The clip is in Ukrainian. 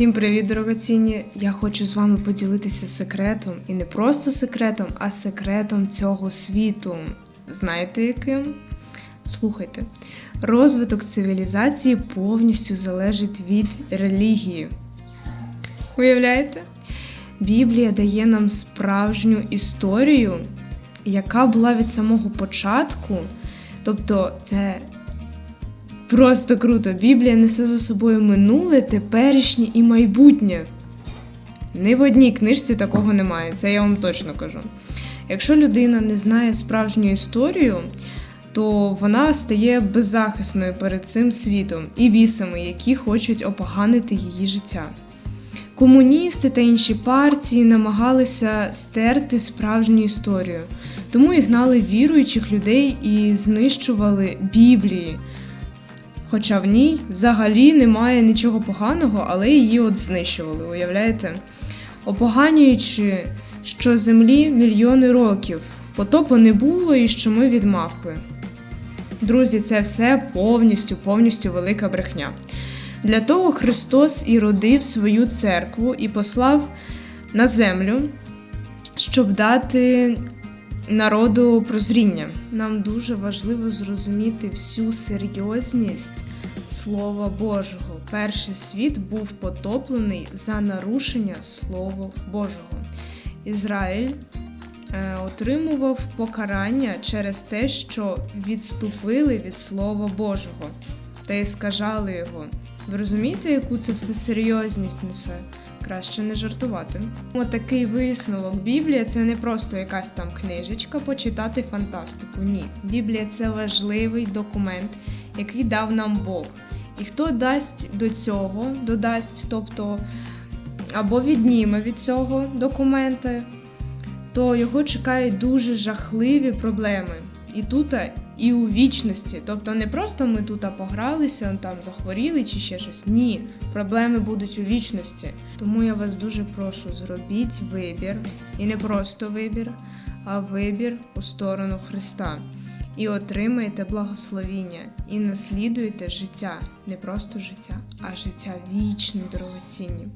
Всім привіт, дорогоцінні! Я хочу з вами поділитися секретом, і не просто секретом, а секретом цього світу. Знаєте яким? Слухайте, розвиток цивілізації повністю залежить від релігії. Уявляєте? Біблія дає нам справжню історію, яка була від самого початку. Тобто, це Просто круто. Біблія несе за собою минуле, теперішнє і майбутнє. Ні в одній книжці такого немає, це я вам точно кажу. Якщо людина не знає справжню історію, то вона стає беззахисною перед цим світом і бісами, які хочуть опоганити її життя. Комуністи та інші партії намагалися стерти справжню історію, тому і гнали віруючих людей і знищували Біблії. Хоча в ній взагалі немає нічого поганого, але її от знищували, уявляєте? Опоганюючи, що землі мільйони років, потопу не було і що ми від мавпи. Друзі, це все повністю, повністю велика брехня. Для того Христос і родив свою церкву і послав на землю, щоб дати народу прозріння. Нам дуже важливо зрозуміти всю серйозність Слова Божого. Перший світ був потоплений за нарушення Слова Божого. Ізраїль е, отримував покарання через те, що відступили від Слова Божого та й скажали його. Ви розумієте, яку це все серйозність несе? Краще не жартувати. Отакий висновок. Біблія це не просто якась там книжечка, почитати фантастику. Ні. Біблія це важливий документ, який дав нам Бог. І хто дасть до цього, додасть, тобто або відніме від цього документа, то його чекають дуже жахливі проблеми. І тут, і у вічності. Тобто не просто ми тут погралися, там захворіли чи ще щось. Ні, проблеми будуть у вічності. Тому я вас дуже прошу, зробіть вибір, і не просто вибір, а вибір у сторону Христа. І отримаєте благословіння, і наслідуєте життя, не просто життя, а життя вічне, дорогоцінні.